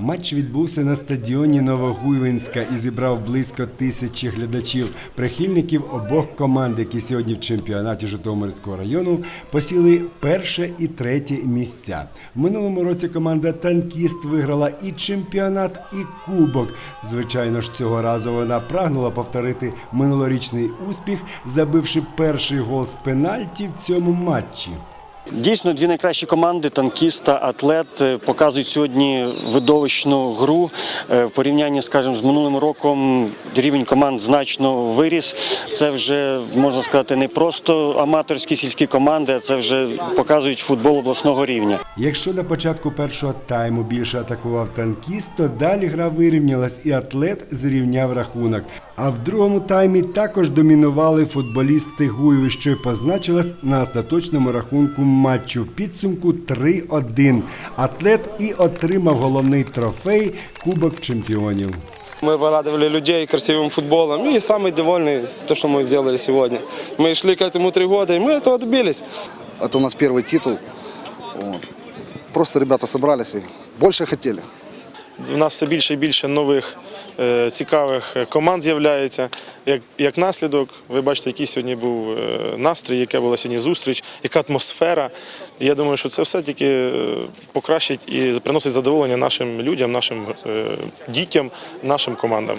Матч відбувся на стадіоні Новогуйвинська і зібрав близько тисячі глядачів. Прихильників обох команд, які сьогодні в чемпіонаті Житомирського району посіли перше і третє місця. В минулому році команда Танкіст виграла і чемпіонат, і кубок. Звичайно ж, цього разу вона прагнула повторити минулорічний успіх, забивши перший гол з пенальті в цьому матчі. Дійсно, дві найкращі команди танкіст та атлет е, показують сьогодні видовищну гру. Е, В порівнянні, скажімо, з минулим роком рівень команд значно виріс. Це вже можна сказати не просто аматорські сільські команди, а це вже показують футбол обласного рівня. Якщо на початку першого тайму більше атакував танкіст, то далі гра вирівнялась і атлет зрівняв рахунок. А в другому таймі також домінували футболісти Гуєви, що й позначилась на остаточному рахунку матчу. В підсумку 3-1. Атлет і отримав головний трофей Кубок чемпіонів. Мы порадовали людей красивым футболом. И самый довольный то, что мы сделали сегодня. Мы шли к этому три года, и мы этого добились. Это у нас первый титул. Вот. Просто ребята собрались и больше хотели. В нас все більше і більше нових е, цікавих е, команд з'являється. Як, як наслідок, ви бачите, який сьогодні був е, настрій, яка була сьогодні зустріч, яка атмосфера. Я думаю, що це все тільки покращить і приносить задоволення нашим людям, нашим дітям, нашим командам.